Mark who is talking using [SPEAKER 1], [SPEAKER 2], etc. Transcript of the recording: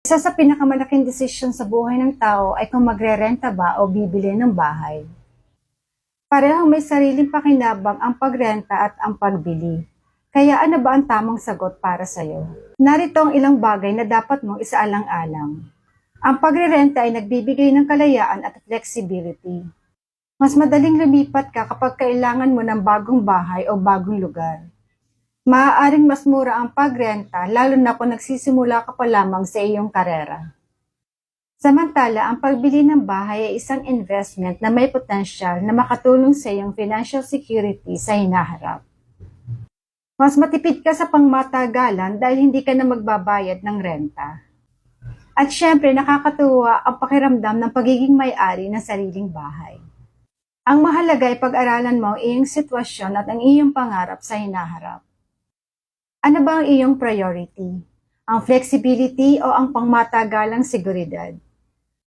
[SPEAKER 1] Isa sa pinakamalaking desisyon sa buhay ng tao ay kung magrerenta ba o bibili ng bahay. Parehong may sariling pakinabang ang pagrenta at ang pagbili. Kaya ano ba ang tamang sagot para sa'yo? Narito ang ilang bagay na dapat mong isaalang-alang. Ang pagrerenta ay nagbibigay ng kalayaan at flexibility. Mas madaling lumipat ka kapag kailangan mo ng bagong bahay o bagong lugar. Maaaring mas mura ang pagrenta lalo na kung nagsisimula ka pa lamang sa iyong karera. Samantala, ang pagbili ng bahay ay isang investment na may potensyal na makatulong sa iyong financial security sa hinaharap. Mas matipid ka sa pangmatagalan dahil hindi ka na magbabayad ng renta. At syempre, nakakatuwa ang pakiramdam ng pagiging may-ari ng sariling bahay. Ang mahalaga ay pag-aralan mo ang iyong sitwasyon at ang iyong pangarap sa hinaharap. Ano ba ang iyong priority? Ang flexibility o ang pangmatagalang seguridad?